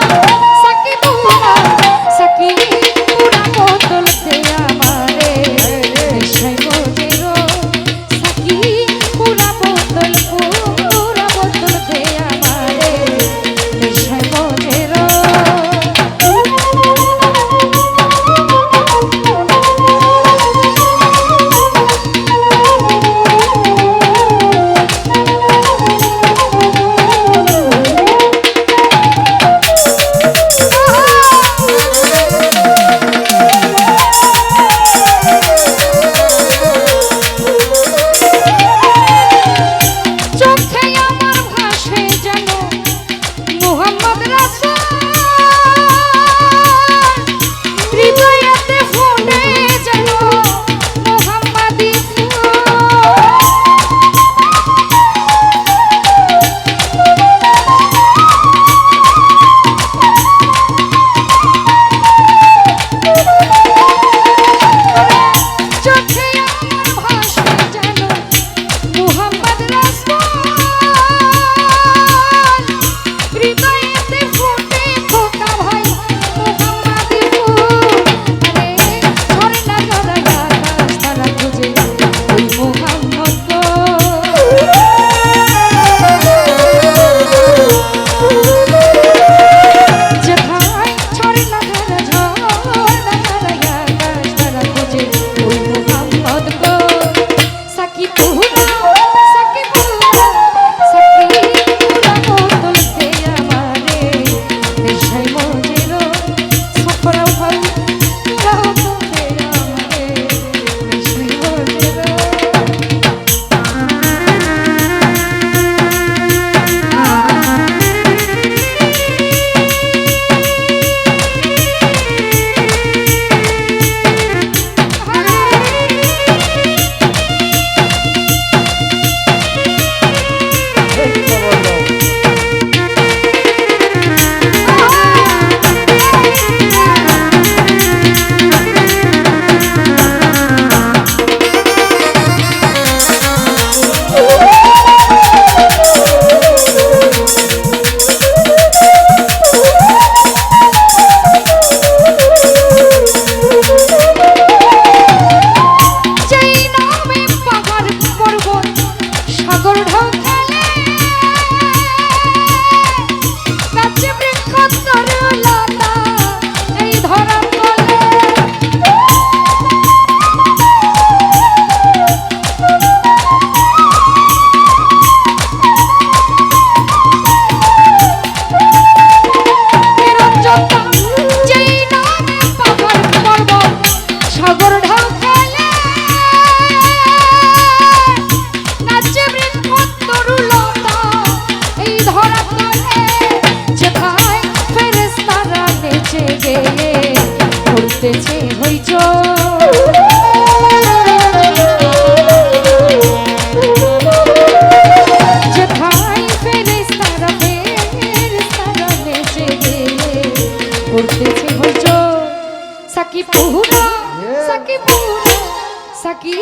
Thank you. করতেছে হুজুর। Psaki পুরা সাকি পুরা সাকি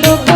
solo